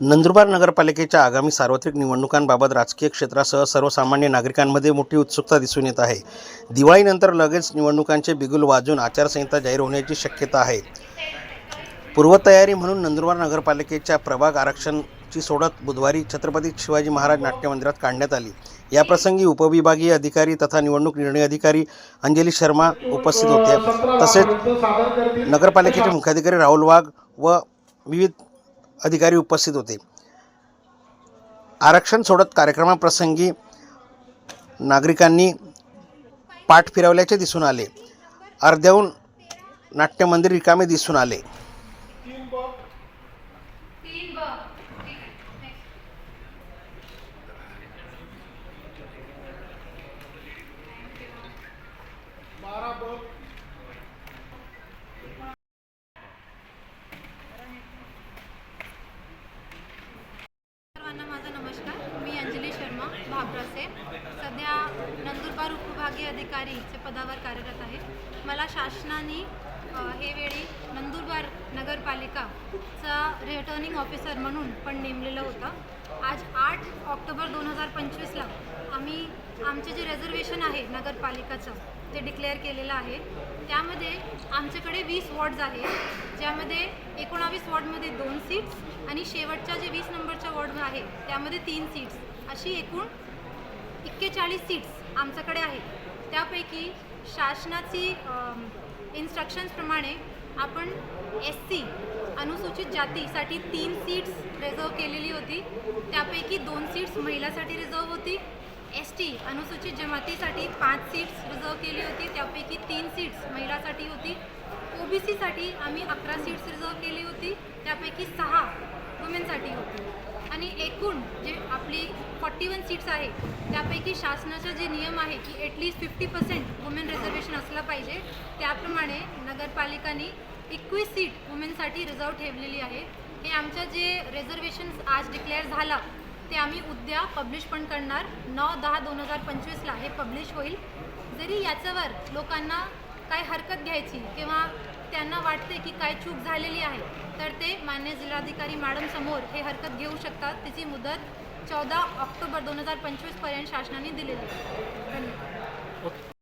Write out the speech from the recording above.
नंदुरबार नगरपालिकेच्या आगामी सार्वत्रिक निवडणुकांबाबत राजकीय क्षेत्रासह सर्वसामान्य नागरिकांमध्ये मोठी उत्सुकता दिसून येत आहे. दिवाळीनंतर लगेच निवडणुकांचे बिगुल वाजून आचारसंहिता जाहीर होण्याची शक्यता आहे. पूर्वतयारी म्हणून नंदुरबार नगरपालिकेच्या प्रभाग आरक्षणची सोडत बुधवारी छत्रपती शिवाजी महाराज नाट्य मंदिरात काढण्यात आली. याप्रसंगी उपविभागीय अधिकारी तथा निवडणूक निर्णय अधिकारी अंजली शर्मा उपस्थित होते तसेच नगरपालिकेचे मुख्याधिकारी राहुल वाघ व विविध अधिकारी उपस्थित होते. आरक्षण सोडत कार्यक्रमाप्रसंगी नागरिकांनी पाठ फिरवल्याचे दिसून आले. अर्ध्याहून नाट्यमंदिर रिकामे दिसून आले. सर्वांना माझा नमस्कार मी अंजली शर्मा भाबरासे सध्या नंदुरबार उपविभागीय अधिकारीचे पदावर कार्यरत आहे मला शासनाने हे वेळी नंदुरबार नगरपालिकाचा रिटर्निंग ऑफिसर म्हणून पण नेमलेलं होतं. आज आठ ऑक्टोबर दोन हजार पंचवीसला आम्ही आमचे जे रिझर्वेशन आहे नगरपालिकाचं ते डिक्लेअर केलेलं आहे. त्यामध्ये आमच्याकडे वीस वॉर्ड्स आहेत. ज्यामध्ये एकोणावीस वॉर्डमध्ये दोन सीट्स आणि शेवटच्या जे वीस नंबरच्या वॉर्ड आहे त्यामध्ये तीन सीट्स अशी एकूण चाळीस सीट्स आमच्याकडे आहेत. त्यापैकी शासनाची इन्स्ट्रक्शन्सप्रमाणे आपण एस सी अनुसूचित जातीसाठी तीन सीट्स रिझर्व केलेली होती. त्यापैकी दोन सीट्स महिलासाठी रिझर्व होती. एस टी अनुसूचित जमातीसाठी पाच सीट्स रिझर्व केली होती. त्यापैकी तीन सीट्स महिलासाठी होती. ओ बी सीसाठी आम्ही अकरा सीट्स रिझर्व केली होती. त्यापैकी सहा वुमेनसाठी होती. एकूण जे आपली फॉर्टी वन सीट्स आहे त्यापैकी शासनाचा जे नियम आहे की at least fifty percent women reservation असलं पाहिजे त्याप्रमाणे नगरपालिकांनी एकवीस सीट वुमेनसाठी रिझर्व ठेवलेली आहे. हे आमच्या जे रिझर्वेशन आज डिक्लेअर झालं ते आम्ही उद्या पब्लिश पण करणार. नऊ दहा दोन हजार पंचवीसला हे पब्लिश होईल. जरी याच्यावर लोकांना काय हरकत घ्यायची किंवा त्यांना वाटते की काय चूक झालेली आहे तर ते मान्य जिल्हाधिकारी मॅडम समोर हे हरकत घेऊ शकतात तिची मुदत चौदा ऑक्टोबर दोन हजार पंचवीसपर्यंत शासनाने दिलेली आहे. धन्यवाद.